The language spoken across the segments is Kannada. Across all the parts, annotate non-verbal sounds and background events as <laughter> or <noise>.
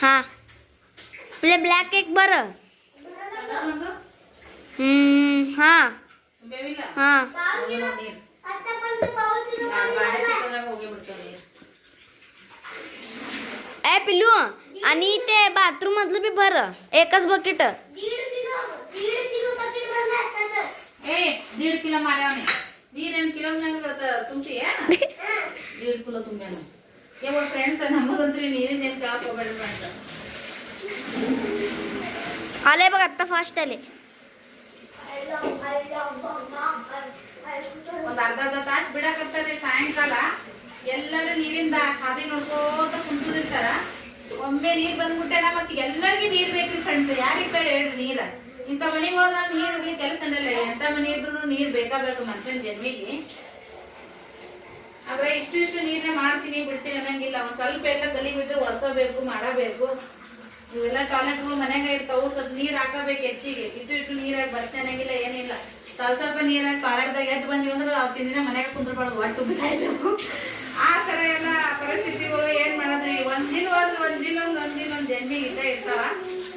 हा. म्हणजे तुला ब्लॅक एक बर. हा. हा. ए पिलू आणि ते बाथरूम मधलं बी भर. एकच बकेट दीड किलो मार्या दीड किलो तुमची <laughs> दीड किलो तुम्ही ಯಾವ ಫ್ರೆಂಡ್ಸ್ ನಮಗಂತೂ ನೀರಿನ ಅಂತ ಹಾಕೋಬೇಡ ಅಂತ. ಅಲೆ ಬಗ ಅತ್ತ ಫಾಸ್ಟ್ ಅಲ್ಲಿ. ಒಂದು ಅರ್ಧ ಅರ್ಧ ತಾಸು ಬಿಡಕತ್ತದೆ ಸಾಯಂಕಾಲ. ಎಲ್ಲರೂ ನೀರಿಂದ ಹಾದಿ ನೋಡ್ಕೋತ ಕುಂತಿರ್ತಾರ ಒಮ್ಮೆ ನೀರು ಬಂದ್ಬಿಟ್ಟೆಲ್ಲ ಮತ್ತೆ ಎಲ್ಲರಿಗೂ ನೀರು ಬೇಕು ಫ್ರೆಂಡ್ಸ್ ಯಾರಿಗೆ ಬೇಡ ಹೇಳ್ರಿ ನೀರ. ಇಂಥ ಮನೆಗಳನ್ನ ನೀರು ಕೆಲಸ ನಡೆಯಲ್ಲ ಎಂಥ ಮನೆ ಇದ್ರು ನೀರು ಬೇಕಾಗಬೇಕು ಮನುಷ್ಯನ ಜನ್ಮಿಗೆ. ಆದ್ರೆ ಇಷ್ಟು ಇಷ್ಟು ನೀರನ್ನೇ ಮಾಡ್ತೀನಿ, ಬಿಡ್ತೀನಿ ಅನ್ನಂಗಿಲ್ಲ. ಒಂದ್ ಸ್ವಲ್ಪ ಎಲ್ಲ ಗಲಿ ಬಿದ್ರೆ ಹೊಸಬೇಕು ಮಾಡಬೇಕು ಇವೆಲ್ಲ ಟಾಯ್ಲೆಟ್ಗಳು ಮನ್ಯಾಗ ಇರ್ತಾವು, ಸ್ವಲ್ಪ ನೀರ್ ಹಾಕಬೇಕು ಹೆಚ್ಚಿಗೆ. ಇಷ್ಟು ಇಷ್ಟು ನೀರಾಗಿ ಬರ್ತೇ ಅನ್ನಂಗಿಲ್ಲ, ಏನಿಲ್ಲ. ಸ್ವಲ್ಪ ಸ್ವಲ್ಪ ನೀರಾಗಿ ಟಾಯ್ಲೆಟ್ದಾಗ ಎದ್ದು ಬಂದಿವಿ ಅಂದ್ರೆ ಅವ್ ದಿನ ಮನ್ಯಾಗ ಕುಂದ್ರಬಾರ್ದು ಒಟ್ಟು ಬಿಸಾಯ್ಬೇಕು. ಆ ತರ ಎಲ್ಲ ಪರಿಸ್ಥಿತಿಗಳು ಏನ್ ಮಾಡೋದ ಒಂದ್ ದಿನ ಒಂದ್ ಒಂದ್ ದಿನ ಒಂದ್ ಒಂದ್ ದಿನ ಒಂದ್ ಜನ್ಮಿ ಇದ್ದ ಇರ್ತಾವ.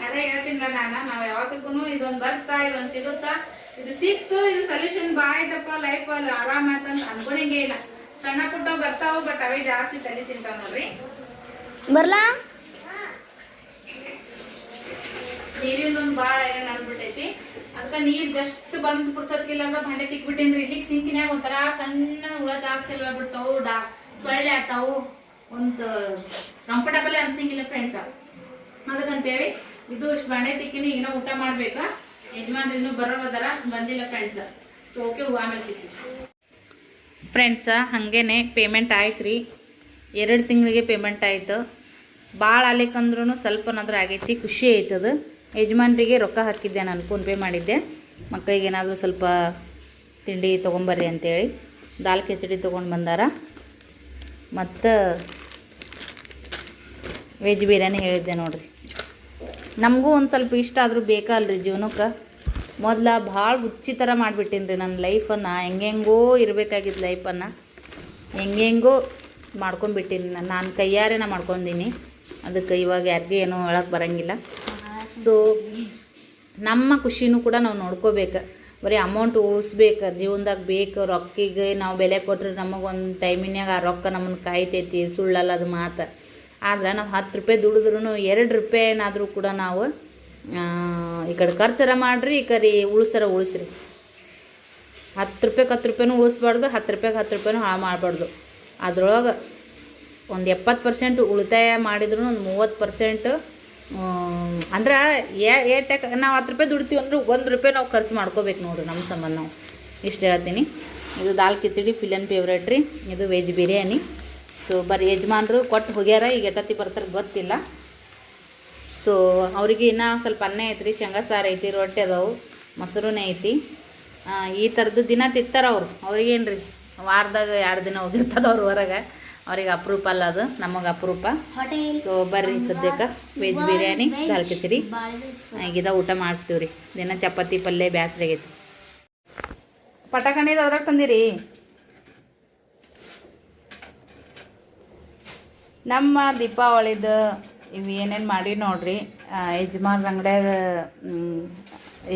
ಅದೇ ಹೇಳ್ತೀನಿ ನಾನು, ನಾವ್ ಯಾವತ್ತಕ್ಕೂ ಇದೊಂದ್ ಬರ್ತಾ, ಇದೊಂದ್ ಸಿಗುತ್ತಾ? ಇದು ಸಿಕ್ತು, ಇದು ಸೊಲ್ಯೂಷನ್ ಬಾಯ್ತಪ್ಪ ಲೈಫ್ ಅಲ್ಲಿ ಆರಾಮ ಆಯ್ತಂತ ಅನ್ಕೊಳಂಗೇ ಇಲ್ಲ. ಸಣ್ಣ ಪುಟ್ಟ ಬರ್ತಾವು ಬಟ್ ಅವೇ ಜಾಸ್ತಿ ತಲೆ ತಿಂತಾವ ನೋಡ್ರಿ. ಬರ್ಲಾ? ನೀರಿಂದೊಂದು ಭಾಳ ಐರನ್ ಅನ್ಬಿಟ್ಟೈತಿ ಅದಕ್ಕೆ ನೀರ್ ಜಸ್ಟ್ ಬಂದ್ ಪುರ್ಸತ್ಕಿಲ್ಲ ಅಂದ್ರೆ ಭಂಡೆ ತಿಕ್ಬಿಟ್ಟಿನ್ರಿ. ಇಲ್ಲಿ ಸಿಂಕಿನ್ಯಾಗ ಒಂಥರ ಸಣ್ಣ ಉಳದ ಹಾಕ್ಸಲ್ವ ಆಗ್ಬಿಡ್ತಾವು ಡಾ ಸೊಳ್ಳೆ ಆಗ್ತಾವು. ಒಂದು ಕಂಫರ್ಟಬಲ್ ಅನ್ಸಂಗಿಲ್ಲ ಫ್ರೆಂಡ್ಸ್ ಅದಕ್ಕಂತೇಳಿ ಇದು ಭಾಂಡೆ ತಿಕ್ಕಿನ ಈಗ ಊಟ ಮಾಡ್ಬೇಕಾ? ಯಜಮಾನ್ರಿನೂ ಬರೋದರ ಬಂದಿಲ್ಲ ಫ್ರೆಂಡ್ಸ್ ಸೊ ಓಕೆ ಆಮೇಲೆ ಸಿಗ್ತೀವಿ ಫ್ರೆಂಡ್ಸ ಹಾಗೇ ಪೇಮೆಂಟ್ ಆಯ್ತು ರೀ ಎರಡು ತಿಂಗಳಿಗೆ ಪೇಮೆಂಟ್ ಆಯಿತು. ಭಾಳ ಆಲಿಕ್ಕಂದ್ರೂ ಸ್ವಲ್ಪನಾದ್ರೂ ಆಗೈತಿ, ಖುಷಿ ಆಯ್ತದ. ಯಜಮಾನ್ರಿಗೆ ರೊಕ್ಕ ಹಾಕಿದ್ದೆ ನಾನು ಫೋನ್ಪೇ ಮಾಡಿದ್ದೆ. ಮಕ್ಕಳಿಗೆ ಏನಾದರೂ ಸ್ವಲ್ಪ ತಿಂಡಿ ತೊಗೊಂಬರ್ರಿ ಅಂತೇಳಿ. ದಾಲ್, ಕಿಚಡಿ ತೊಗೊಂಡು ಬಂದಾರ. ಮತ್ತು ವೆಜ್ ಬಿರಿಯಾನಿ ಹೇಳಿದ್ದೆ ನೋಡಿರಿ. ನಮಗೂ ಒಂದು ಸ್ವಲ್ಪ ಇಷ್ಟ ಆದರೂ ಬೇಕಲ್ರಿ ಜೀವನಕ್ಕೆ. ಮೊದಲ ಭಾಳ ಹುಚ್ಚಿ ಥರ ಮಾಡಿಬಿಟ್ಟೀನಿ ರೀ ನನ್ನ ಲೈಫನ್ನು ಹೆಂಗೆಂಗೋ ಇರಬೇಕಾಗಿದ್ದ ಲೈಫನ್ನು ಹೆಂಗೆಂಗೋ ಮಾಡ್ಕೊಂಬಿಟ್ಟೀನಿ ನಾನು ನಾನು ಕೈಯಾರೆ ನಾ ಮಾಡ್ಕೊಂಡೀನಿ. ಅದಕ್ಕೆ ಇವಾಗ ಯಾರಿಗೂ ಏನೂ ಹೇಳಕ್ಕೆ ಬರೋಂಗಿಲ್ಲ. ಸೊ ನಮ್ಮ ಖುಷಿನೂ ಕೂಡ ನಾವು ನೋಡ್ಕೋಬೇಕು. ಬರೀ ಅಮೌಂಟ್ ಉಳಿಸ್ಬೇಕು. ಜೀವನದಾಗ ಬೇಕು, ರೊಕ್ಕಿಗೆ ನಾವು ಬೆಲೆ ಕೊಟ್ಟರೆ ನಮಗೊಂದು ಟೈಮಿನಾಗ ಆ ರೊಕ್ಕ ನಮ್ಮನ್ನು ಕಾಯ್ತೈತಿ, ಸುಳ್ಳಲ್ಲ ಅದು ಮಾತು. ಆದ್ರೆ ನಾವು ಹತ್ತು ರೂಪಾಯಿ ದುಡಿದ್ರೂ ಎರಡು ರೂಪಾಯಿ ಏನಾದರೂ ಕೂಡ ನಾವು ಈ ಕಡೆ ಖರ್ಚರ ಮಾಡಿರಿ, ಈ ಕಡೆ ಉಳಿಸರ ಉಳಿಸ್ರಿ. ಹತ್ತು ರೂಪಾಯಿಗೆ ಹತ್ತು ರೂಪಾಯಿನೂ ಉಳಿಸ್ಬಾರ್ದು, ಹತ್ತು ರೂಪಾಯಿಗೆ ಹತ್ತು ರೂಪಾಯಿನೂ ಹಾಳು ಮಾಡಬಾರ್ದು. ಅದ್ರೊಳಗೆ ಒಂದು ಎಪ್ಪತ್ತು ಪರ್ಸೆಂಟ್ ಉಳಿತಾಯ ಮಾಡಿದ್ರು ಒಂದು ಮೂವತ್ತು ಪರ್ಸೆಂಟ್ ಅಂದ್ರೆ ಏ ಟೆಕ್, ನಾವು ಹತ್ತು ರೂಪಾಯಿ ದುಡ್ತೀವಿ ಅಂದ್ರೆ ಒಂದು ರೂಪಾಯಿ ನಾವು ಖರ್ಚು ಮಾಡ್ಕೋಬೇಕು ನೋಡಿರಿ ನಮ್ಮ ಸಂಬಂಧ ನಾವು. ಇಷ್ಟು ಹೇಳ್ತೀನಿ. ಇದು ದಾಲ್ ಕಿಚಡಿ ಫಿಲನ್ ಫೇವ್ರೇಟ್ ರೀ. ಇದು ವೆಜ್ ಬಿರಿಯಾನಿ. ಸೊ ಬರೀ ಯಜಮಾನ್ರು ಕೊಟ್ಟು ಹೋಗ್ಯಾರ, ಈಗ ಎಟ್ಟತ್ತಿ ಬರ್ತಾರೆ ಗೊತ್ತಿಲ್ಲ. ಸೊ ಅವ್ರಿಗೆ ಇನ್ನೂ ಸ್ವಲ್ಪ ಅನ್ನ ಐತ್ರಿ, ಶೇಂಗಾ ಸಾರು ಐತಿ, ರೊಟ್ಟಿ ಅದಾವು ಮೊಸರುನೇ ಐತಿ. ಈ ಥರದ್ದು ದಿನ ತಿಕ್ತಾರೆ ಅವರು. ಅವ್ರಿಗೇನು ರೀ ವಾರದಾಗ ಎರಡು ದಿನ ಹೋಗಿರ್ತದ ಅವ್ರ ಹೊರಗೆ. ಅವ್ರಿಗೆ ಅಪರೂಪ ಅಲ್ಲ ಅದು, ನಮಗೆ ಅಪರೂಪ. ಸೊ ಬರ್ರಿ ಸದ್ಯಕ್ಕೆ ವೆಜ್ ಬಿರಿಯಾನಿ, ದಾಲ್ ಕಚೇರಿ. ಊಟ ಮಾಡ್ತೀವಿ ರೀ ದಿನ ಚಪಾತಿ, ಪಲ್ಯ, ಬ್ಯಾಸ್ರಿ ಆಗೈತಿ. ಪಟಾಕಣಿದು ಅದ್ರಾಗ ತಂದಿರಿ? ನಮ್ಮ ದೀಪಾವಳಿದು ಇವು ಏನೇನು ಮಾಡಿ ನೋಡ್ರಿ ಯಜಮಾನ್ ಯಜಮಾನ್ರ ಅಂಗಡ್ಯಾಗ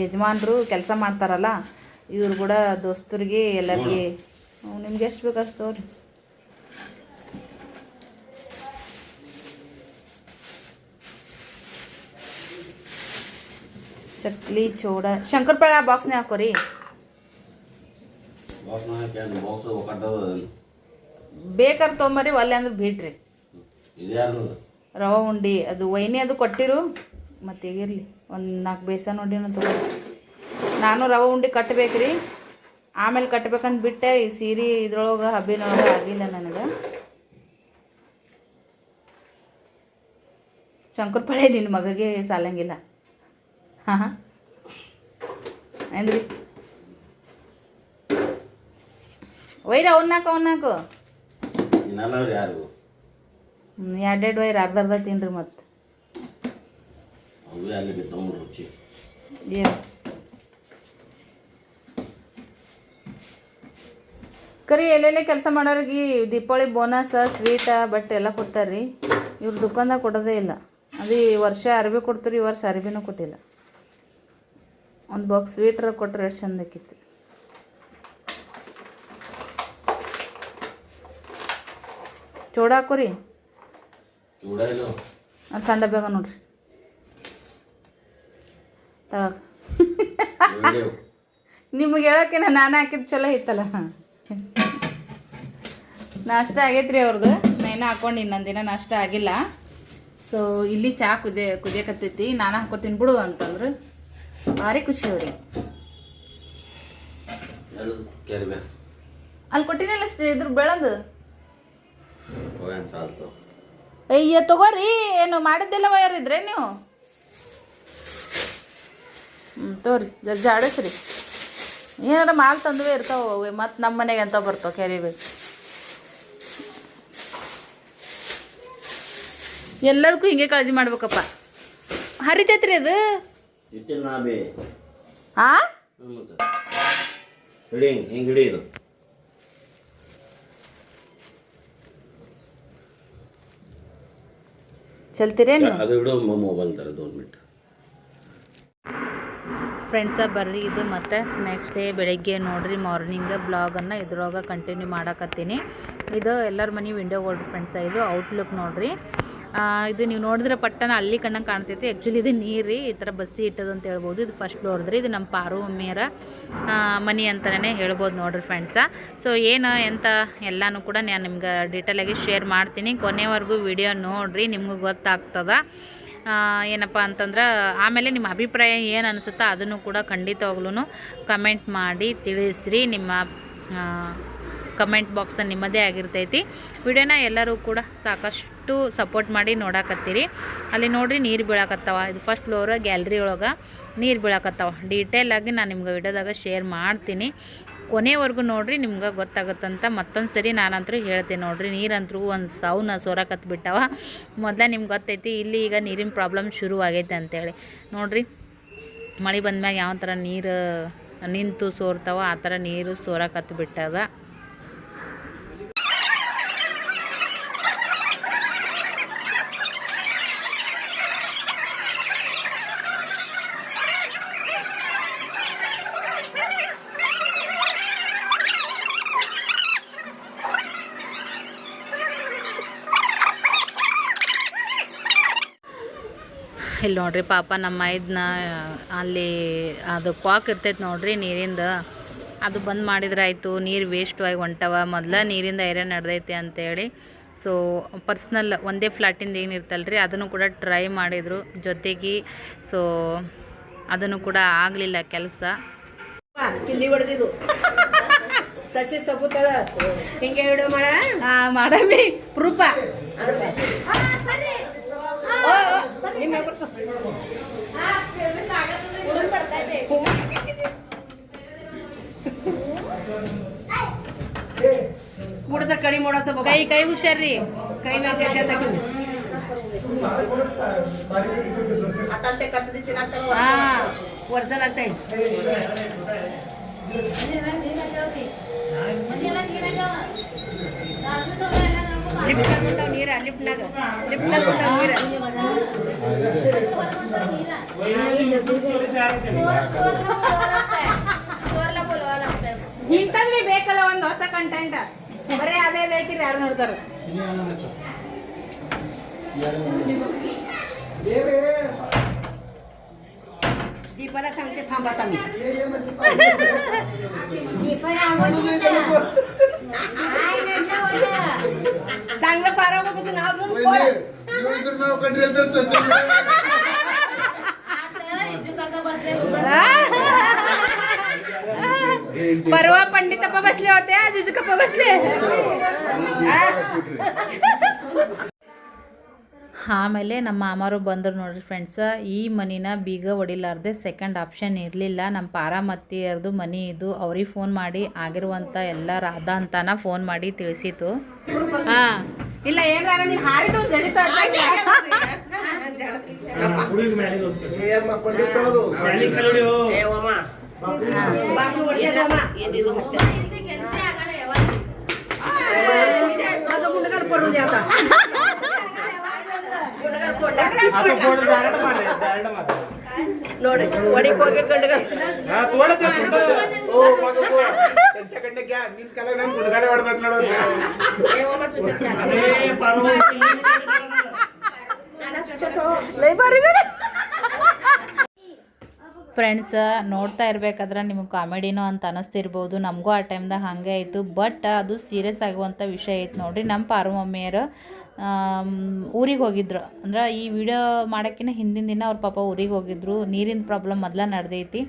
ಯಜಮಾನ್ರು ಕೆಲಸ ಮಾಡ್ತಾರಲ್ಲ ಇವ್ರು ಕೂಡ ದೋಸ್ತರಿಗೆ ಎಲ್ಲರಿಗೆ. ನಿಮ್ಗೆ ಎಷ್ಟು ಬೇಕು ಅಷ್ಟು ತಗೋರಿ? ಚಕ್ಲಿ ಚೋಡ ಶಂಕರಪಾಳೆ ಬಾಕ್ಸ್ನೇ ಹಾಕೋರಿ. ಬೇಕಾದ್ರೆ ತೊಗೊಂಬರಿ ಒಲ್ಲೆ ಅಂದ್ರೆ ಬಿಡ್ರಿ ರವೆ ಉಂಡಿ, ಅದು ವೈನಿ ಅದು ಕೊಟ್ಟಿರು. ಮತ್ತೆ ಹೇಗಿರಲಿ ಒಂದು ನಾಲ್ಕು ಬೇಸನ್ ಉಂಡಿನೂ ತಗೋ ನಾನು ರವೆ ಉಂಡಿ ಕಟ್ಟಬೇಕ್ರಿ ಆಮೇಲೆ ಕಟ್ಬೇಕಂತ ಬಿಟ್ಟೆ, ಈ ಸೀರೆ ಇದ್ರೊಳಗೆ ಹಬ್ಬಿನೊಳಗೆ ಆಗಿಲ್ಲ ನನಗೆ. ಶಂಕರ್ಪಾಳೆ ನಿನ್ನ ಮಗಗೆ ಸಾಲಂಗಿಲ್ಲ. ಹಾಂ ಹಾಂ. ಏನ್ರಿ? ಒಯ್ರಿ ಅವನ್ನಾಕು ಅವನ್ನಾಕು ಇನ್ನೆಲ್ಲವ್ರು ಯಾರು? ಎರಡೆರಡು ವೈರ್ ಅರ್ಧ ಅರ್ಧ ತಿನ್ರಿ ಮತ್ತೆ. ಅವೇ ಅಲ್ಲಿ ಬಿಟ್ಟು ರುಚಿ. ಏನು ಕರಿ ಎಲ್ಲೆಲ್ಲೇ ಕೆಲಸ ಮಾಡೋರಿಗೆ ದೀಪಾವಳಿ ಬೋನಸ್ ಸ್ವೀಟ ಬಟ್ ಎಲ್ಲ ಕೊಡ್ತಾರ್ರಿ. ಇವ್ರು ದುಕಾನ್ದಾಗ ಕೊಡೋದೇ ಇಲ್ಲ. ಅದು ಈ ವರ್ಷ ಅರ್ಬಿ ಕೊಡ್ತೀರಿ ಈ ವರ್ಷ ಅರ್ಬಿನೂ ಕೊಟ್ಟಿಲ್ಲ. ಒಂದು ಬಾಕ್ಸ್ ಸ್ವೀಟ್ರ ಕೊಟ್ಟರೆ ಎಷ್ಟು ಚಂದ ಆಕಿತ್ತು ಚೂಡ ಹಾಕೋರಿ ಚೂಡ ಇಲ್ಲ ಅದು ಸಣ್ಣ ಬೇಗ ನೋಡ್ರಿ. ತಳಗ. ನಿಮಗೆ ಹೇಳೋಕೆ ನಾನು ಹಾಕಿದ್ ಚಲೋ ಇತ್ತಲ್ಲ. ನಾಷ್ಟ ಆಗೈತ್ರಿ ಅವ್ರದ್ದು ನೈನ ಹಾಕೊಂಡು ಇನ್ನೊಂದು ದಿನ ನಾಷ್ಟ ಆಗಿಲ್ಲ. ಸೊ ಇಲ್ಲಿ ಚಹಾ ಕುದಿ ಕುದಿಯಕತ್ತೈತಿ. ನಾನು ಹಾಕೋ ಬಿಡು ಅಂತಂದ್ರೆ. ಭಾರಿ ಖುಷಿ ಅವ್ರಿ ಅಲ್ಲಿ ಕೊಟ್ಟಿನಲ್ಲ ಇದ್ರ ಬೆಳಂದು? ಅಯ್ಯ ತಗೋರಿ ಏನು ಮಾಡಿದ್ದೆಲ್ಲ ವಯರಿದ್ರೆ ನೀವು? ಹ್ಞೂ ತೋರಿ ಜಜ್ಜಿ ಜಾಡಿಸ್ರಿ. ಏನಾರ ಮಾಲ್ ತಂದುವೇ ಇರ್ತಾವೆ ಮತ್ತು ನಮ್ಮ ಮನೆಗೆ ಅಂತ ಬರ್ತಾವೆ ಕೆರಿಬೇಕು ಎಲ್ಲದಕ್ಕೂ ಹಿಂಗೆ ಕಾಳಜಿ ಮಾಡ್ಬೇಕಪ್ಪ. ಹರಿತೈತ್ರಿ ಅದು? ಇಟ್ಟಿಲ್ಲ ನಾ ಬೇ ಆ ಹ್ಞೂ ಮತ್ತೆ ಹಿಡಿ ಹಿಂಗೆ ಹಿಡಿ ಇದು ಚಲ್ತಿರೇ ನೀವು ಅದು ಮೊಬೈಲ್ ತರ ಮಿನಿಟ್ ಫ್ರೆಂಡ್ಸ ಬರ್ರಿ ಇದು ಮತ್ತೆ ನೆಕ್ಸ್ಟ್ ಡೇ ಬೆಳಗ್ಗೆ ನೋಡ್ರಿ ಮಾರ್ನಿಂಗ್ ಬ್ಲಾಗನ್ನು ಇದ್ರೊಳಗೆ ಕಂಟಿನ್ಯೂ ಮಾಡಕತ್ತೀನಿ. ಇದು ಎಲ್ಲರ ಮನೆ ವಿಂಡೋ ಕೊಡ್ರಿ ಫ್ರೆಂಡ್ಸ ಇದು ಔಟ್ಲುಕ್ ನೋಡ್ರಿ. ಇದು ನೀವು ನೋಡಿದ್ರೆ ಪಟ್ಟನ ಅಲ್ಲಿ ಕಣ್ಣಂಗೆ ಕಾಣ್ತೈತಿ. ಆ್ಯಕ್ಚುಲಿ ಇದು ನೀರು, ಈ ಥರ ಬಸ್ಸಿ ಇಟ್ಟದ ಅಂತ ಹೇಳ್ಬೋದು. ಇದು ಫಸ್ಟ್ ಫ್ಲೋರ್ದ್ರಿ ಇದು ನಮ್ಮ ಪಾರು ಮಮ್ಮಿಯರ ಮನಿ ಅಂತಲೇ ಹೇಳ್ಬೋದು ನೋಡ್ರಿ ಫ್ರೆಂಡ್ಸ ಸೊ ಏನು ಎಂತ ಎಲ್ಲನೂ ಕೂಡ ನಾನು ನಿಮ್ಗೆ ಡೀಟೇಲಾಗಿ ಶೇರ್ ಮಾಡ್ತೀನಿ. ಕೊನೆವರೆಗೂ ವಿಡಿಯೋ ನೋಡಿರಿ, ನಿಮಗೂ ಗೊತ್ತಾಗ್ತದ. ಏನಪ್ಪ ಅಂತಂದ್ರೆ, ಆಮೇಲೆ ನಿಮ್ಮ ಅಭಿಪ್ರಾಯ ಏನು ಅನಿಸುತ್ತೋ ಅದನ್ನು ಕೂಡ ಖಂಡಿತವಾಗ್ಲೂ ಕಮೆಂಟ್ ಮಾಡಿ ತಿಳಿಸ್ರಿ. ನಿಮ್ಮ ಕಮೆಂಟ್ ಬಾಕ್ಸ್ ನಿಮ್ಮದೇ ಆಗಿರ್ತೈತಿ. ವಿಡಿಯೋನ ಎಲ್ಲರೂ ಕೂಡ ಸಾಕಷ್ಟು ಸಪೋರ್ಟ್ ಮಾಡಿ ನೋಡಾಕತ್ತೀರಿ. ಅಲ್ಲಿ ನೋಡ್ರಿ ನೀರು ಬೀಳಾಕತ್ತಾವ. ಇದು ಫಸ್ಟ್ ಫ್ಲೋರ್ ಗ್ಯಾಲ್ರಿ ಒಳಗೆ ನೀರು ಬೀಳಾಕತ್ತಾವ. ಆಗಿ ನಾನು ನಿಮ್ಗೆ ವಿಡಿಯೋದಾಗ ಶೇರ್ ಮಾಡ್ತೀನಿ. ಕೊನೆವರೆಗೂ ನೋಡ್ರಿ ನಿಮ್ಗೆ ಗೊತ್ತಾಗುತ್ತಂತ ಮತ್ತೊಂದು ಸರಿ ನಾನಂತರೂ ಹೇಳ್ತೀನಿ ನೋಡ್ರಿ. ನೀರಂತರೂ ಒಂದು ಸೌನ ಸೋರಕತ್ ಬಿಟ್ಟವ ಮೊದಲೇ ನಿಮ್ಗೆ ಗೊತ್ತೈತಿ, ಇಲ್ಲಿ ಈಗ ನೀರಿನ ಪ್ರಾಬ್ಲಮ್ ಶುರು ಆಗೈತೆ ಅಂತೇಳಿ. ನೋಡ್ರಿ, ಮಳೆ ಬಂದ್ಮ್ಯಾಗ ಯಾವ ಥರ ನೀರು ನಿಂತು ಸೋರ್ತಾವ, ಆ ಥರ ನೀರು ಸೋರಕತ್ತು ಬಿಟ್ಟದ ಇಲ್ಲಿ ನೋಡ್ರಿ ಪಾಪ ನಮ್ಮ ಇದನ್ನ ಅಲ್ಲಿ ಅದು ಕ್ವಾಕ್ ಇರ್ತೈತೆ ನೋಡ್ರಿ ನೀರಿಂದ. ಅದು ಬಂದ್ ಮಾಡಿದ್ರೆ ಆಯಿತು ನೀರು ವೇಸ್ಟು ಆಗಿ ಹೊಂಟವ. ಮೊದಲ ನೀರಿಂದ ಐರನ್ ನಡೆದೈತೆ ಅಂತೇಳಿ. ಸೊ ಪರ್ಸ್ನಲ್ ಒಂದೇ ಫ್ಲಾಟಿಂದ ಏನಿರ್ತಲ್ಲ ರೀ ಅದನ್ನು ಕೂಡ ಟ್ರೈ ಮಾಡಿದರು ಜೊತೆಗೆ. ಸೊ ಅದನ್ನು ಕೂಡ ಆಗಲಿಲ್ಲ ಕೆಲಸ. ಕಿಲ್ಲಿ ಹೊಡೆದಿದ್ದು. ಸಸಿ ಸಬುತಳ. ಹಿಂಗೆ ಹಿಡೋ ಮಾಡ ಮಾಡಮಿ. ಪ್ರೂಫ ನಿಮ್ಮ ಮುಡ್ದ ಕಡಿ ಮಾಡೋಸ ಕೈ ಕೈ ಹುಷಾರ್ರಿ ಕೈ ಮ್ಯಾಗ ಹಾ ವರ್ಜಲ್ ಆಗ್ತೈ ಲಿಫ್ಟ್ನಾಗ ಬಂದಾವ ನೀರ ಲಿಫ್ಟ್ನಾಗ ಲಿಫ್ಟ್ನಾಗ ಬಂದಾವ ನೀರ ಇಂಥದ್ವಿ ಬೇಕಲ್ಲ ಒಂದು ಹೊಸ ಕಂಟೆಂಟ್ ಬರೀ ಅದೇ ಐತಿರಿ ಯಾರು ನೋಡ್ತಾರ दीपाला सांगते थांबा आता मी चांगलं पारा बघ तुझं नाव घेऊन नाव कटेल तर परवा पंडित बसले होते आजीजू कप्पा बसले. ಆಮೇಲೆ ನಮ್ಮ ಮಾಮಾರು ಬಂದರು ನೋಡ್ರಿ ಫ್ರೆಂಡ್ಸ ಈ ಮನಿನ ಬೀಗ ಹೊಡಿಲಾರ್ದೆ ಸೆಕೆಂಡ್ ಆಪ್ಷನ್ ಇರಲಿಲ್ಲ. ನಮ್ಮ ಪಾರಾಮತ್ತಿಯರ್ದು ಮನಿ ಇದು. ಅವ್ರಿಗೆ ಫೋನ್ ಮಾಡಿ ಆಗಿರುವಂಥ ಎಲ್ಲ ರಾಧ ಅಂತಾನ ಫೋನ್ ಮಾಡಿ ತಿಳಿಸಿತು. ಹಾಂ. ಇಲ್ಲ ಏನಾರ ನೋಡಿ ಒಡಿಕ್ ಹೋಗಿ ಗಂಡಗ ओ मग गो त्यांच्याकडनं घ्या नील कलर नाही गुडघाडे वाढतात नडवत ಏ ಹೋಗ ಚುಚ್ಚತ್ ನಾನ ಚುಚ್ಚತ್ ಹೋ ಫ್ರೆಂಡ್ಸ್ ನೋಡ್ತಾ ಇರ್ಬೇಕಾದ್ರೆ ನಿಮಗೆ ಕಾಮಿಡಿನೋ ಅಂತ ಅನ್ನಿಸ್ತಿರ್ಬೋದು ನಮಗೂ ಆ ಟೈಮ್ದಾಗ ಹಾಗೆ ಆಯಿತು ಬಟ್ ಅದು ಸೀರಿಯಸ್ ಆಗುವಂಥ ವಿಷಯ ಐತೆ ನೋಡಿರಿ ನಮ್ಮ ಪಾರು ಮಮ್ಮಿಯರು ಊರಿಗೆ ಹೋಗಿದ್ರು. ಅಂದ್ರೆ ಈ ವಿಡಿಯೋ ಮಾಡೋಕ್ಕಿಂತ ಹಿಂದಿನ ದಿನ ಅವ್ರ ಪಾಪ ಊರಿಗೆ ಹೋಗಿದ್ರು. ನೀರಿನ ಪ್ರಾಬ್ಲಮ್ ಮೊದಲ ನಡೆದೈತಿ.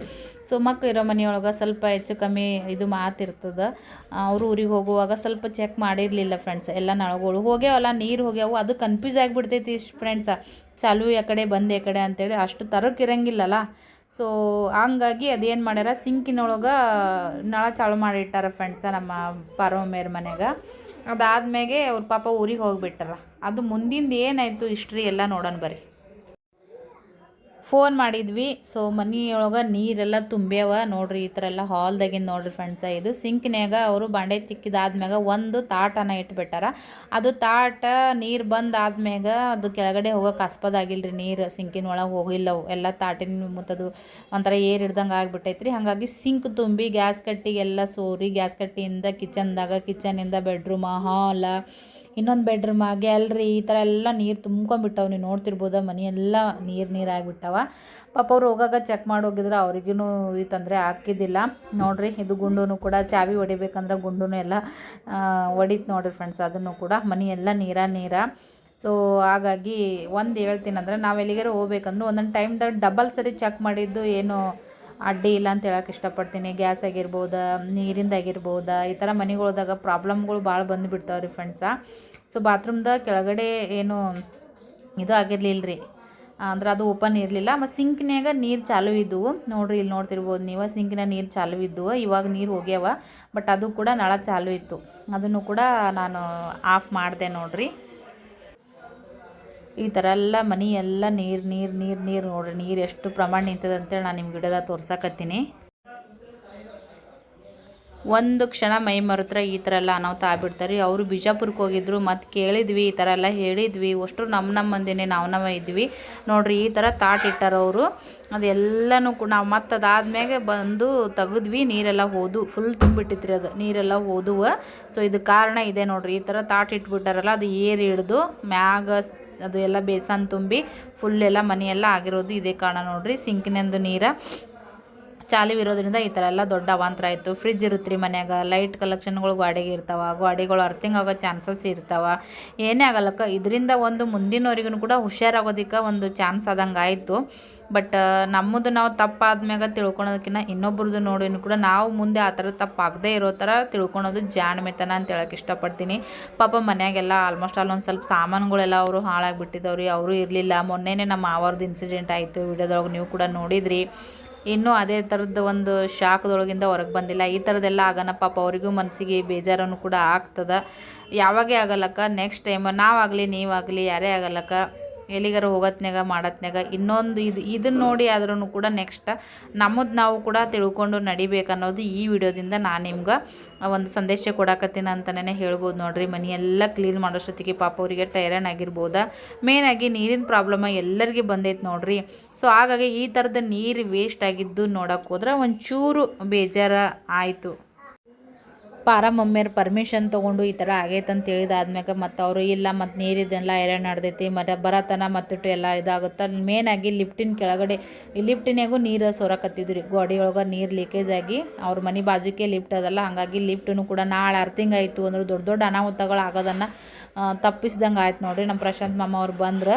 ಸೊ ಮಕ್ಕಳು ಇರೋ ಮನೆಯೊಳಗೆ ಸ್ವಲ್ಪ ಹೆಚ್ಚು ಕಮ್ಮಿ ಇದು ಮಾತಿರ್ತದೆ ಅವರು ಊರಿಗೆ ಹೋಗುವಾಗ ಸ್ವಲ್ಪ ಚೆಕ್ ಮಾಡಿರಲಿಲ್ಲ ಫ್ರೆಂಡ್ಸ್ ಎಲ್ಲ ನಳಗಳು. ಹೋಗ್ಯಾವಲ್ಲ, ನೀರು ಹೋಗ್ಯಾವು. ಅದು ಕನ್ಫ್ಯೂಸ್ ಆಗಿಬಿಡ್ತೈತಿ ಫ್ರೆಂಡ್ಸ ಚಾಲು ಯಾಕಡೆ ಕಡೆ ಯಾಕಡೆ ಅಂತೇಳಿ ಅಷ್ಟು ತರಕ್ಕೆ ಇರಂಗಿಲ್ಲಲ್ಲ. ಸೊ ಹಂಗಾಗಿ ಅದೇನು ಮಾಡ್ಯಾರ, ಸಿಂಕಿನೊಳಗೆ ನಳ ಚಾಲು ಮಾಡಿಟ್ಟಾರ ಫ್ರೆಂಡ್ಸ ನಮ್ಮ ಪಾರವಮ್ಮೇರ ಮನೆಗೆ. ಅದಾದ್ಮೇಲೆ ಅವ್ರ ಪಾಪ ಊರಿಗೆ ಹೋಗಿಬಿಟ್ಟಾರ. ಅದು ಮುಂದಿಂದ ಏನಾಯಿತು ಹಿಸ್ಟ್ರಿ ಎಲ್ಲ ನೋಡೋಣ ಬರ್ರಿ. ಫೋನ್ ಮಾಡಿದ್ವಿ. ಸೊ ಮನೆಯೊಳಗೆ ನೀರೆಲ್ಲ ತುಂಬ್ಯಾವ. ನೋಡ್ರಿ, ಈ ಥರ ಎಲ್ಲ ಹಾಲ್ದಾಗಿಂದ ನೋಡ್ರಿ ಫ್ರೆಂಡ್ಸ ಇದು ಸಿಂಕ್ನ್ಯಾಗ ಅವರು ಬಾಂಡೆ ತಿಕ್ಕಿದಾದ್ಮ್ಯಾಗ ಒಂದು ತಾಟನ ಇಟ್ಬಿಟ್ಟಾರ. ಅದು ತಾಟ ನೀರು ಬಂದಾದ್ಮ್ಯಾಗ ಅದು ಕೆಳಗಡೆ ಹೋಗೋಕೆ ಆಸ್ಪದಾಗಿಲ್ರಿ ನೀರು. ಸಿಂಕಿನ ಒಳಗೆ ಹೋಗಿಲ್ಲ ಎಲ್ಲ ತಾಟಿನ ಮುತ್ತದು ಒಂಥರ ಏರ್ ಹಿಡ್ದಂಗೆ ಆಗಿಬಿಟ್ಟೈತ್ರಿ. ಹಾಗಾಗಿ ಸಿಂಕ್ ತುಂಬಿ ಗ್ಯಾಸ್ ಕಟ್ಟಿಗೆಲ್ಲ ಸೋರಿ. ಗ್ಯಾಸ್ ಕಟ್ಟಿಯಿಂದ ಕಿಚನ್ದಾಗ ಕಿಚನಿಂದ ಬೆಡ್ರೂಮ ಹಾಲ ಇನ್ನೊಂದು ಬೆಡ್ರೂಮ್ ಗ್ಯಾಲ್ರಿ ಈ ಥರ ಎಲ್ಲ ನೀರು ತುಂಬ್ಕೊಂಡ್ಬಿಟ್ಟವು. ನೀವು ನೋಡ್ತಿರ್ಬೋದ, ಮನೆಯೆಲ್ಲ ನೀರು ನೀರು ಆಗಿಬಿಟ್ಟವ ಪಾಪ ಅವ್ರು ಹೋಗಾಗ ಚೆಕ್ ಮಾಡಿ ಹೋಗಿದ್ರೆ ಅವ್ರಿಗೂ ಈ ತೊಂದರೆ ಹಾಕಿದ್ದಿಲ್ಲ ನೋಡಿರಿ, ಇದು ಗುಂಡು ಕೂಡ ಚಾವಿ ಹೊಡಿಬೇಕಂದ್ರೆ ಗುಂಡು ಎಲ್ಲ ಹೊಡಿತು ನೋಡಿರಿ ಫ್ರೆಂಡ್ಸ್ ಅದನ್ನು ಕೂಡ. ಮನೆಯೆಲ್ಲ ನೀರ ನೀರ. ಸೊ ಹಾಗಾಗಿ ಒಂದು ಹೇಳ್ತೀನಿ ಅಂದರೆ ನಾವು ಎಲ್ಲಿಗಾರು ಹೋಗ್ಬೇಕಂದ್ರೆ ಒಂದೊಂದು ಟೈಮ್ದಾಗ ಡಬಲ್ ಸರಿ ಚೆಕ್ ಮಾಡಿದ್ದು ಏನು ಅಡ್ಡಿ ಇಲ್ಲ ಅಂತ ಹೇಳಕ್ಕೆ ಇಷ್ಟಪಡ್ತೀನಿ. ಗ್ಯಾಸ್ ಆಗಿರ್ಬೋದು ನೀರಿಂದಾಗಿರ್ಬೋದು ಈ ಥರ ಮನೆಗಳ್ದಾಗ ಪ್ರಾಬ್ಲಮ್ಗಳು ಭಾಳ ಬಂದುಬಿಡ್ತಾವೆ ರೀ ಫ್ರೆಂಡ್ಸ ಸೊ ಬಾತ್ರೂಮ್ದ ಕೆಳಗಡೆ ಏನು ಇದು ಆಗಿರಲಿಲ್ಲ ರೀ ಅಂದ್ರೆ ಅದು ಓಪನ್ ಇರಲಿಲ್ಲ. ಮತ್ತು ಸಿಂಕ್ನ್ಯಾಗ ನೀರು ಚಾಲು ಇದ್ದವು ನೋಡ್ರಿ, ಇಲ್ಲಿ ನೋಡ್ತಿರ್ಬೋದು ನೀವು ಸಿಂಕ್ನಾಗ ನೀರು ಚಾಲು ಇದ್ದವು ಇವಾಗ ನೀರು ಹೋಗ್ಯಾವ. ಬಟ್ ಅದು ಕೂಡ ನಳ ಚಾಲು ಇತ್ತು. ಅದನ್ನು ಕೂಡ ನಾನು ಆಫ್ ಮಾಡಿದೆ ನೋಡ್ರಿ. ಈ ಥರ ಎಲ್ಲ ಮನೆ ಎಲ್ಲ ನೀರು ನೀರು ನೀರು ನೀರು ನೋಡ್ರಿ. ನೀರು ಎಷ್ಟು ಪ್ರಮಾಣ ನಿಂತದಂತೇಳಿ ನಾನು ನಿಮ್ಮ ಗಿಡದಾಗ ತೋರ್ಸಕತ್ತೀನಿ. ಒಂದು ಕ್ಷಣ ಮೈ ಮರೆತ್ರೆ ಈ ಥರ ಎಲ್ಲ ಅನಾಹುತ ಆಗ್ಬಿಡ್ತಾರೆ. ರೀ ಅವರು ಬಿಜಾಪುರಕ್ಕೆ ಹೋಗಿದ್ರು, ಮತ್ತು ಕೇಳಿದ್ವಿ, ಈ ಥರ ಎಲ್ಲ ಹೇಳಿದ್ವಿ. ಅಷ್ಟು ನಮ್ಮ ನಮ್ಮ ಮಂದಿನೇ, ನಾವು ನಮ್ಮ ಇದ್ವಿ. ನೋಡಿರಿ, ಈ ಥರ ತಾಟ್ ಇಟ್ಟಾರೆ ಅವರು. ಅದೆಲ್ಲನೂ ಕೂಡ ನಾವು ಮತ್ತು ಅದಾದ್ಮೇಲೆ ಬಂದು ತೆಗೆದ್ವಿ, ನೀರೆಲ್ಲ ಹೋದು. ಫುಲ್ ತುಂಬಿಟ್ಟಿತ್ರಿ ಅದು. ನೀರೆಲ್ಲ ಹೋದುವ ಸೊ ಇದು ಕಾರಣ ಇದೆ ನೋಡ್ರಿ. ಈ ಥರ ತಾಟ್ ಇಟ್ಬಿಟ್ಟಾರಲ್ಲ, ಅದು ಏರಿ ಹಿಡ್ದು, ಮ್ಯಾಗ ಅದು ಎಲ್ಲ ಬೇಸನ್ ತುಂಬಿ ಫುಲ್ ಎಲ್ಲ ಮನೆಯೆಲ್ಲ ಆಗಿರೋದು ಇದೇ ಕಾರಣ ನೋಡ್ರಿ. ಸಿಂಕಿನಂದು ನೀರ. ಚಾಲು ಇರೋದ್ರಿಂದ ಈ ಥರ ಎಲ್ಲ ದೊಡ್ಡ ಅವಾಂತರ ಆಯಿತು. ಫ್ರಿಜ್ ಇರುತ್ತೆ ರೀ ಮನ್ಯಾಗ ಲೈಟ್ ಕಲೆಕ್ಷನ್ಗಳು ಗಾಡಿಗೆ ಇರ್ತಾವೆ, ಗಾಡಿಗಳು ಅರ್ಥಿಂಗ್ ಆಗೋ ಚಾನ್ಸಸ್ ಇರ್ತಾವೆ. ಏನೇ ಆಗಲ್ಲಕ್ಕ ಇದರಿಂದ ಒಂದು ಮುಂದಿನವರಿಗೂ ಕೂಡ ಹುಷಾರಾಗೋದಕ್ಕೆ ಒಂದು ಚಾನ್ಸ್ ಆದಂಗೆ ಆಯಿತು. ಬಟ್ ನಮ್ಮದು ನಾವು ತಪ್ಪಾದ್ಮ್ಯಾಗ ತಿಳ್ಕೊಳೋದಕ್ಕಿಂತ ಇನ್ನೊಬ್ರದ್ದು ನೋಡಿನೂ ಕೂಡ ನಾವು ಮುಂದೆ ಆ ಥರ ತಪ್ಪಾಗದೇ ಇರೋ ಥರ ತಿಳ್ಕೊಳೋದು ಜಾಣ್ಮೆತನ ಅಂತ ಹೇಳಕ್ಕೆ ಇಷ್ಟಪಡ್ತೀನಿ. ಪಾಪ ಮನೆಯಾಗೆಲ್ಲ ಆಲ್ಮೋಸ್ಟ್ ಆಲ್ ಒಂದು ಸ್ವಲ್ಪ ಸಾಮಾನುಗಳೆಲ್ಲ ಅವರು ಹಾಳಾಗಿಬಿಟ್ಟಿದ್ದವ್ರಿ ಅವರು ಇರಲಿಲ್ಲ. ಮೊನ್ನೆನೇ ನಮ್ಮ ಮಾವರ್ದು ಇನ್ಸಿಡೆಂಟ್ ಆಯಿತು, ವಿಡಿಯೋದೊಳಗೆ ನೀವು ಕೂಡ ನೋಡಿದ್ರಿ. ಇನ್ನೂ ಅದೇ ಥರದ ಒಂದು ಶಾಖದೊಳಗಿಂದ ಹೊರಗೆ ಬಂದಿಲ್ಲ. ಈ ಥರದ್ದೆಲ್ಲ ಆಗೋಣ ಪಾಪ ಅವರಿಗೂ ಮನಸ್ಸಿಗೆ ಬೇಜಾರನ್ನು ಕೂಡ ಆಗ್ತದೆ. ಯಾವಾಗೇ ಆಗಲ್ಲಕ್ಕ ನೆಕ್ಸ್ಟ್ ಟೈಮ್ ನಾವಾಗಲಿ, ನೀವಾಗಲಿ, ಯಾರೇ ಆಗಲ್ಲಕ್ಕ ಎಲ್ಲಿಗಾರ ಹೋಗತ್ನಾಗ ಮಾಡತ್ನಾಗ ಇನ್ನೊಂದು ಇದು ಇದನ್ನು ನೋಡಿ ಆದ್ರೂ ಕೂಡ ನೆಕ್ಸ್ಟ್ ನಮ್ಮದು ನಾವು ಕೂಡ ತಿಳ್ಕೊಂಡು ನಡಿಬೇಕನ್ನೋದು ಈ ವಿಡಿಯೋದಿಂದ ನಾನು ನಿಮ್ಗೆ ಒಂದು ಸಂದೇಶ ಕೊಡಕತ್ತೀನಿ ಅಂತಲೇ ಹೇಳ್ಬೋದು ನೋಡ್ರಿ. ಮನೆಯೆಲ್ಲ ಕ್ಲೀನ್ ಮಾಡೋಷ್ಟೊತ್ತಿಗೆ ಪಾಪ ಅವರಿಗೆ ಟೈರನ್ ಆಗಿರ್ಬೋದಾ? ಮೇನಾಗಿ ನೀರಿನ ಪ್ರಾಬ್ಲಮ ಎಲ್ಲರಿಗೆ ಬಂದೈತೆ ನೋಡ್ರಿ. ಸೊ ಹಾಗಾಗಿ ಈ ಥರದ ನೀರು ವೇಸ್ಟ್ ಆಗಿದ್ದು ನೋಡೋಕೆ ಹೋದ್ರೆ ಒಂಚೂರು ಬೇಜಾರ ಆಯಿತು. ಪಾರ ಮಮ್ಮಿಯರು ಪರ್ಮಿಷನ್ ತೊಗೊಂಡು ಈ ಥರ ಆಗೈತೆ ಅಂತ ಹೇಳಿದಾದ್ಮ್ಯಾಗ ಮತ್ತು ಅವರು, ಇಲ್ಲ ಮತ್ತು ನೀರಿದೆಲ್ಲ ಐರನ್ ನಡೆದೈತಿ ಮತ್ತು ಬರತನ ಮತ್ತಿಟ್ಟು ಎಲ್ಲ ಇದಾಗುತ್ತೆ? ಮೇನಾಗಿ ಲಿಫ್ಟಿನ ಕೆಳಗಡೆ ಲಿಫ್ಟಿನಾಗೂ ನೀರು ಸೊರಕತ್ತಿದ್ರು ರೀ. ಗೋಡಿ ಒಳಗೆ ನೀರು ಲೀಕೇಜ್ ಆಗಿ ಅವ್ರ ಮನೆ ಬಾಜುಕೆ ಲಿಫ್ಟ್ ಅದಲ್ಲ, ಹಾಗಾಗಿ ಲಿಫ್ಟನ್ನು ಕೂಡ ನಾಳೆ ಅರ್ಥಿಂಗ್ ಆಯಿತು ಅಂದ್ರೆ ದೊಡ್ಡ ದೊಡ್ಡ ಅನಾಹುತಗಳು ಆಗೋದನ್ನು ತಪ್ಪಿಸ್ದಂಗೆ ಆಯ್ತು ನೋಡಿರಿ. ನಮ್ಮ ಪ್ರಶಾಂತ್ ಮಾಮ ಅವ್ರು ಬಂದ್ರೆ,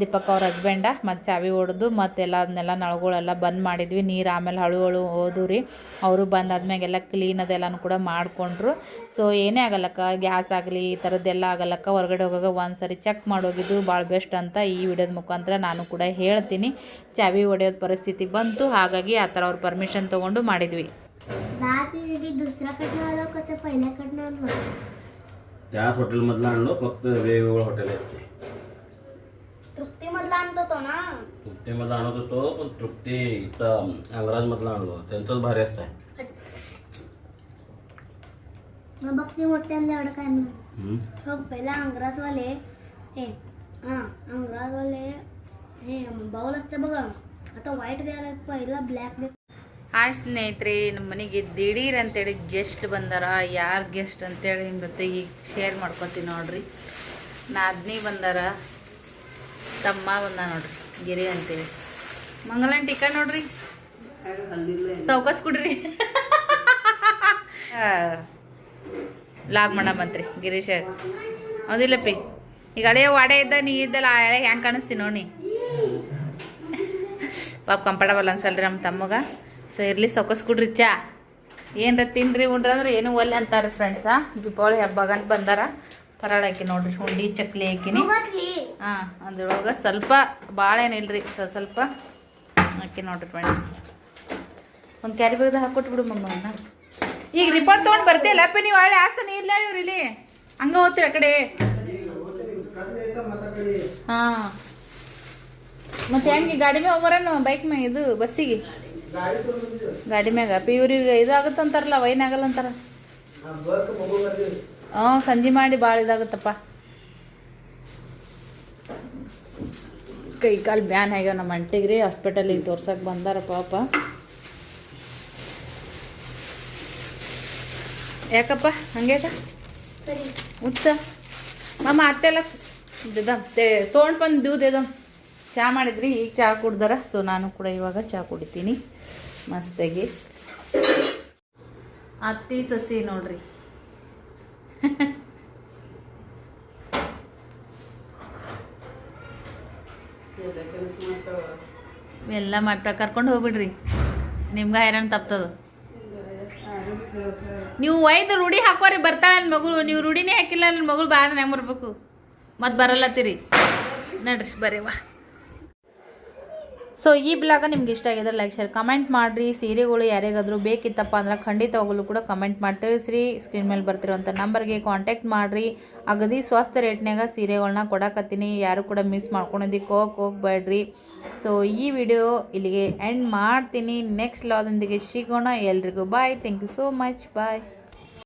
ದೀಪಕ್ ಅವ್ರ ಹಸ್ಬೆಂಡ ಮತ್ತು ಚಾವಿ ಹೊಡೆದು ಮತ್ತೆಲ್ಲ ಅದನ್ನೆಲ್ಲ ನಳಗಳೆಲ್ಲ ಬಂದ್ ಮಾಡಿದ್ವಿ. ನೀರು ಆಮೇಲೆ ಹಳು ಹಳು ಹೋದು ರೀ. ಅವರು ಬಂದಾದ್ಮ್ಯಾಗೆಲ್ಲ ಕ್ಲೀನ್ ಅದೆಲ್ಲನೂ ಕೂಡ ಮಾಡಿಕೊಂಡ್ರು. ಸೊ ಏನೇ ಆಗಲ್ಲಕ್ಕ ಗ್ಯಾಸ್ ಆಗಲಿ, ಈ ಥರದ್ದೆಲ್ಲ ಆಗಲ್ಲಕ್ಕ. ಹೊರಗಡೆ ಹೋಗಾಗ ಒಂದು ಸರಿ ಚೆಕ್ ಮಾಡೋಗಿದ್ದು ಭಾಳ ಬೆಸ್ಟ್ ಅಂತ ಈ ವಿಡಿಯೋದ ಮುಖಾಂತರ ನಾನು ಕೂಡ ಹೇಳ್ತೀನಿ. ಚಾವಿ ಹೊಡೆಯೋದು ಪರಿಸ್ಥಿತಿ ಬಂತು. ಹಾಗಾಗಿ ಆ ಥರ ಅವ್ರ ಪರ್ಮಿಷನ್ ತೊಗೊಂಡು ಮಾಡಿದ್ವಿ. त्याच हॉटेलमधलं आणलो फक्त वेगवेगळं हॉटेल आहेत ते. तृप्तीमधला आणतो तो ना? तृप्तीमधलं आणत होतो पण तृप्ती इथं अंगराजमधलं आणलो. त्यांचंच भारी असतंय. मग बघ ते मोठ्यांना एवढं काय म्हणून हम्म. हो पहिला अंग्राजवाले ए हां अंग्राजवाले हे बाउल असते बघा. आता व्हाईट द्यायला पहिला ब्लॅक दे. ಹಾಯ್ ಸ್ನೇಹಿತರೆ ನಮ್ಮ ಮನೆಗೆ ದಿಢೀರ್ ಅಂತೇಳಿ ಗೆಸ್ಟ್ ಬಂದಾರ. ಯಾರು ಗೆಸ್ಟ್ ಅಂತೇಳಿ ನಿಮ್ಮ ಜೊತೆ ಈಗ ಶೇರ್ ಮಾಡ್ಕೊತೀನಿ ನೋಡ್ರಿ. ನಾದ್ನಿ ಬಂದಾರ. ತಮ್ಮ ಬಂದ ನೋಡ್ರಿ, ಗಿರಿ ಅಂತೇಳಿ. ಮಂಗಲನ್ ಟೀಕ ನೋಡ್ರಿ. ಸೌಕಸ್ ಕೊಡ್ರಿ. ಲಾಗ್ ಮಾಡಮಂತ್ರಿ ಗಿರೀಶ್ ಹೌದಿಲ್ಲಪ್ಪಿ, ಈಗ ಹಳೆ ವಾಡೆ ಇದ್ದ, ನೀ ಇದ್ದಲ್ಲ, ಆ ಹಳೆ ಹೆಂಗೆ ಕಾಣಿಸ್ತೀನಿ ನೋಡಿ ಪಾಪ ಕಂಫರ್ಟಬಲ್ ಅನ್ಸಲ್ರಿ ನಮ್ಮ ತಮ್ಮಗ. ಸೊ ಇರ್ಲಿ ಸೊಕಸ್ ಕೊಡ್ರಿ ಚಾ. ಏನರ ತಿನ್ರಿ ಉಂಡ್ರಿ ಅಂದ್ರೆ ಏನು ಒಲ್ಲೆ ಅಂತಾರೆ ಫ್ರೆಂಡ್ಸ ದೀಪಾವಳಿ ಹಬ್ಬಗಂತ ಬಂದಾರ. ಪರಾಳ ಹಾಕಿ ನೋಡ್ರಿ ಹುಂಡಿ ಚಕ್ಲಿ ಹಾಕಿನಿ. ಹಾಂ ಅದ್ರೊಳಗೆ ಸ್ವಲ್ಪ ಭಾಳ ಏನಿಲ್ರಿ ಸೊ ಸ್ವಲ್ಪ ಹಾಕಿ ನೋಡ್ರಿ ಫ್ರೆಂಡ್ಸ್ ಒಂದು ಕ್ಯಾರಿ ಬ್ಯಾಗ್ದಾಗ ಹಾಕೊಟ್ಬಿಡು ಮಮ್ಮ ಈಗ ರಿಪೋರ್ಟ್ ತೊಗೊಂಡು ಬರ್ತೀಯಲ್ಲ ಅಪ್ಪ ನೀವು ಹಳೆ ಆಸನ ಇಲ್ಲ ಇವ್ರು ಇಲ್ಲಿ? ಹಂಗೆ ಹೋಗ್ತೀರ ಆ ಕಡೆ? ಹಾಂ. ಮತ್ತೆ ಹೆಂಗೆ ಗಾಡಿ ಮೇ ಹೋಗೋರೇನು ಬೈಕ್ ಮೇ ಇದು ಬಸ್ಸಿಗೆ? ಗಾಡಿ ಮ್ಯಾಗ. ಪಿ ಇವ್ರಿಗೆ ಇದಾಗುತ್ತಂತಾರಲ್ಲ ವೈನ್ ಆಗಲ್ಲ ಅಂತಾರ ಹ್ಞೂ ಸಂಜೆ ಮಾಡಿ ಭಾಳ ಇದಾಗುತ್ತಪ್ಪ. ಕೈ ಕಾಲು ಬ್ಯಾನ್ ಆಗ್ಯಾವ ನಮ್ಮ ಅಂಟಿಗೆ ರೀ ಹಾಸ್ಪಿಟಲಿಗೆ ತೋರ್ಸಕ್ಕೆ ಬಂದಾರ ಪಾಪ. ಯಾಕಪ್ಪ ಹಂಗ್ಯಾಕ? ಸರಿ. ಉಚ್ಚ ಮಮ್ಮ ಅತ್ತೆಲ್ಲ ದೇದಮ್ ತೊಗೊಂಡು ಬಂದು ದೂದ್ ಇದಮ್ ಚಹಾ ಮಾಡಿದ್ರಿ, ಈಗ ಚಹಾ ಕುಡ್ದಾರ ಸೊ ನಾನು ಕೂಡ ಇವಾಗ ಚಹಾ ಕುಡಿತೀನಿ. ಮಸ್ತಾಗಿ. ಅತ್ತಿ, ಸಸಿ ನೋಡ್ರಿ. ಎಲ್ಲ ಮಾಡ್ತಾ ಕರ್ಕೊಂಡು ಹೋಗ್ಬಿಡ್ರಿ. ನಿಮ್ಗೆ ಹೈರಾಣ ತಪ್ತದ. ನೀವು ಒಯ್ದು ರೂಢಿ ಹಾಕೋರಿ, ಬರ್ತಾಳೆ ನನ್ನ ಮಗಳು. ನೀವು ರೂಢಿನೇ ಹಾಕಿಲ್ಲ ನನ್ನ ಮಗಳು ಬಾರ ಹೆಂಗೆ ಬರ್ಬೇಕು ಮತ್ತೆ ಬರಲ್ಲತ್ತೀರಿ ನಡ್ರಿ ಬರೀವಾ ಸೊ ಈ ಬ್ಲಾಗ ನಿಮ್ಗೆ ಇಷ್ಟ ಆಗಿದ್ರೆ ಲೈಕ್ ಶೇರ್ ಕಮೆಂಟ್ ಮಾಡಿರಿ. ಸೀರೆಗಳು ಯಾರಿಗಾದ್ರೂ ಬೇಕಿತ್ತಪ್ಪ ಅಂದ್ರೆ ಖಂಡಿತವಾಗಲೂ ಕೂಡ ಕಮೆಂಟ್ ಮಾಡಿ ತಿಳಿಸ್ರಿ ಸ್ಕ್ರೀನ್ ಮೇಲೆ ಬರ್ತಿರೋಂಥ ನಂಬರ್ಗೆ ಕಾಂಟ್ಯಾಕ್ಟ್ ಮಾಡಿರಿ. ಅಗದಿ ಸ್ವಸ್ಥ ರೇಟ್ನಾಗ ಸೀರೆಗಳನ್ನ ಕೊಡಕತ್ತೀನಿ. ಯಾರು ಕೂಡ ಮಿಸ್ ಮಾಡ್ಕೊಳೋದಿಕ್ಕೆ ಹೋಗಿ, ಹೋಗ್ಬೇಡ್ರಿ. ಸೊ ಈ ವಿಡಿಯೋ ಇಲ್ಲಿಗೆ ಎಂಡ್ ಮಾಡ್ತೀನಿ. ನೆಕ್ಸ್ಟ್ ಲಾದೊಂದಿಗೆ ಸಿಗೋಣ ಎಲ್ರಿಗೂ. Bye thank you so much bye